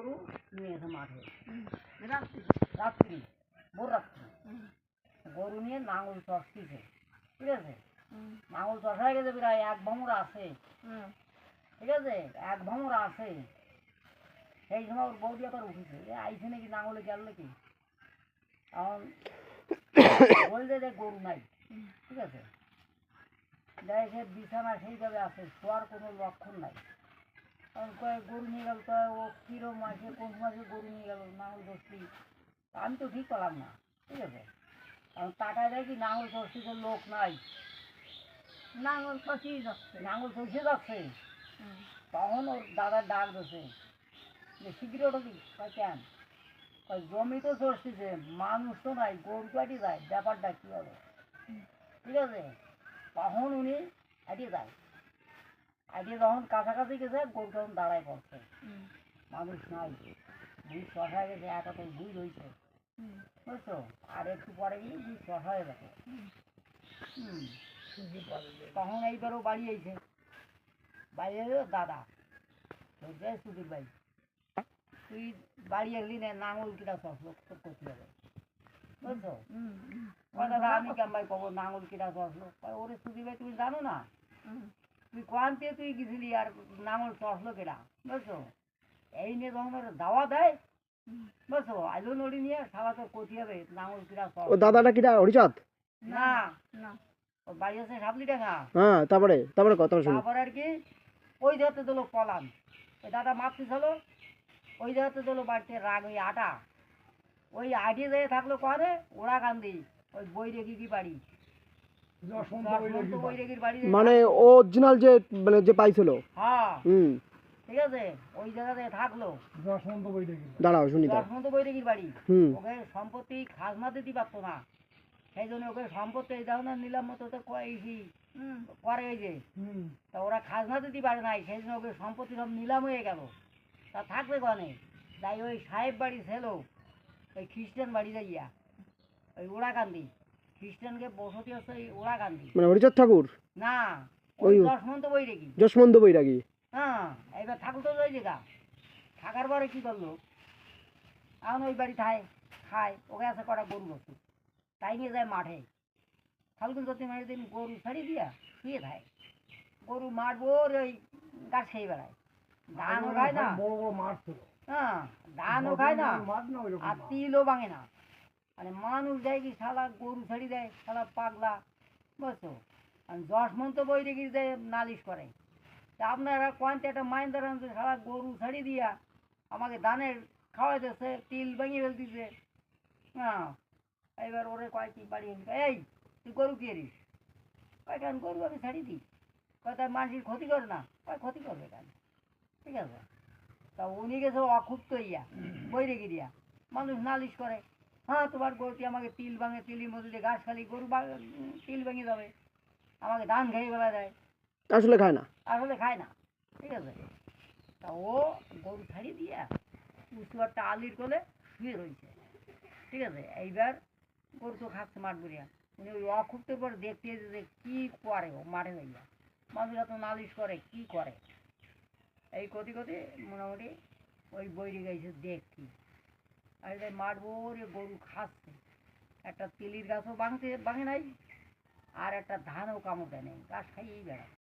গরু নিয়ে এসে মাঠে। রাত্রি রাত্রি ভোর রাত্রি গরু নিয়ে নাঙল চষতিছে ঠিক আছে? নাঙল চষায় গেছে প্রায় এক ভমরা আছে ঠিক আছে? এক ভমরা আছে সেই সময় ওর বৌদি আবার উঠেছে। যে আইছে নাকি নাঙলে গেল নাকি? এখন বলছে যে গরু নাই। ঠিক আছে? যাই সে বিছানা সেইভাবে আছে শোয়ার কোনো লক্ষণ নাই। কারণ গরু নিয়ে গেল তো ও কিরম মাসে কোন মাসে গরু নিয়ে গেল নাঙল দোষটি আমি তো ঠিক পেলাম না ঠিক আছে? কারণ টাকায় দেখি নাঙল দোষটিতে লোক নাই? নাঙল ফসিয়ে যাচ্ছে। নাঙল চষে যাচ্ছে? তখন ওর দাদার ডাক দিছে যে শীঘ্র ওটা কি? কেন? জমি তো চষতেছে মানুষ তো নাই গরু কাটি যায় ব্যাপারটা কী হবে? ঠিক আছে? তখন উনি আটিয়ে যায় আটিয়ে যখন কাছাকাছি গেছে গরু তখন দাঁড়ায় পড়ছে মানুষ নাই। দুই শশা গেছে একা তো দুই রয়েছে বুঝছ? আর একটু পরে গিয়ে দুই শশা হয়ে গেছে তখন এইবারও বাড়ি আইছে। বাড়ি এলো দাদা। "এই সুধীর ভাই তুই বাড়ি এলি না নাঙল কিটা চসলো তোর করতে হবে বুঝছ? দাদা আমি কেমন ভাই কব নাঙল কিটা চসলো কয় ওরে সুধীর ভাই তুমি জানো না? তুই কোয়ান্তে তুই গেছিলি আর নাঙল চসলো কেটা বুঝছ? এই নিয়ে যখন ওরা দাওয়া দেয় বুঝছ? আইলো নড়ি নিয়ে সারা তোর কতি হবে নাঙল কিটা ও দাদাটা কিটা হরিচাঁদ না। না ওর বাড়ি আছে সাবলি টাকা হ্যাঁ তারপরে তারপরে কথা শুনি। তারপরে আর কি ওই জায়গাতে দিল পলান। ওই দাদা মাপতে ছিল ওই জায়গাতে দিল বাড়িতে রাগ ওই আটা। ওই আটিয়ে যেয়ে থাকল করে ওরা কান্দি ওই বই রেখি কি বাড়ি। মানে অরিজিনাল যে মানে যে পাইছিল। হ্যাঁ। হুম। ঠিক আছে? ওই জায়গাতে থাকল। দাঁড়াও শুনি তো। যশবন্ত বই বাড়ি। ওকে সম্পত্তি খাজনা দিতে পারতো না। সেই জন্য ওকে সম্পত্তি এই দাও নিলাম মতো তো করে এই যে। তা ওরা খাজনা দিতে পারে নাই সেই জন্য ওকে সম্পত্তি সব নিলাম হয়ে গেল। তা থাকবে কনে? তাই ওই সাহেব বাড়ি ছিল ওই খ্রিস্টান বাড়ি যাইয়া ওই ওড়াকান্দি খ্রিস্টানকে বসতি হচ্ছে ওই ওড়াকান্দি মানে হরিচাঁদ ঠাকুর? না ওই ওই- দশ মন্ত বই রেখি যশবন্ত বৈরাগী। হ্যাঁ এবার ঠাকুর তো ওই জায়গা। থাকার পরে কী করল? এখন ওই বাড়ি খায় খায় ওকে আছে কটা গরু বস্তু তাই নিয়ে যায় মাঠে। ফাল্গুন চতুর্থী দিন গরু ছাড়ি দিয়া শুয়ে থাকে। গরু মারবো ওর ওই গাছ খেয়ে বেড়ায়। ধানও খায় না। হ্যাঁ ধানও খায় না। আর তিলও ভাঙে না। মানে মানুষ দেয় কি শালা গরু ছাড়ি দেয়, শালা পাগলা? বুঝছ আর দশ মন তো বই রেখে দেয় নালিশ করে, তা আপনারা কোয়ান্তে একটা মাইন ধরেন সারা গরু ছাড়ি দিয়া আমাকে ধানের খাওয়াই দিচ্ছে তিল ভেঙে ফেলতেছে। হ্যাঁ এবার ওরে কয় কি বাড়ি এই, তুই গরু কে রিস কয়, কেন গরু আমি ছাড়ি দিই? কয় তার মানুষের ক্ষতি করে না। কয়, ক্ষতি করবে কেন? ঠিক আছে? তা উনি গেছে অক্ষুপ্ত ইয়া। দিয়া মানুষ নালিশ করে। হ্যাঁ তোমার গরুটি আমাকে তিল ভাঙে তিলির মধ্যে দিয়ে ঘাস খালি গরু তিল ভেঙে যাবে আমাকে ধান খেয়ে বেলা দেয়। আসলে খায় না? আসলে খায় না। ঠিক আছে? তা ও গরু ছাড়িয়ে দিয়া উঁচু একটা আলির কোলে শুয়ে রয়েছে। ঠিক আছে? এইবার গরু তো খাচ্ছে মাঠ বুড়িয়া উনি ওই অক্ষুপ্তের পর দেখতে যে কী করে ও মাঠে যাইয়া মানুষরা তো নালিশ করে কি করে? এই কতি কতি মোটামুটি ওই বইরে গাইছে দেখছি আর এই মাঠ ভরে গরু খাচ্ছে। একটা তিলির গাছও ভাঙতে ভাঙে নাই, আর একটা ধানও কামড়ে নাই গাছ খাইয়েই বেড়ায়।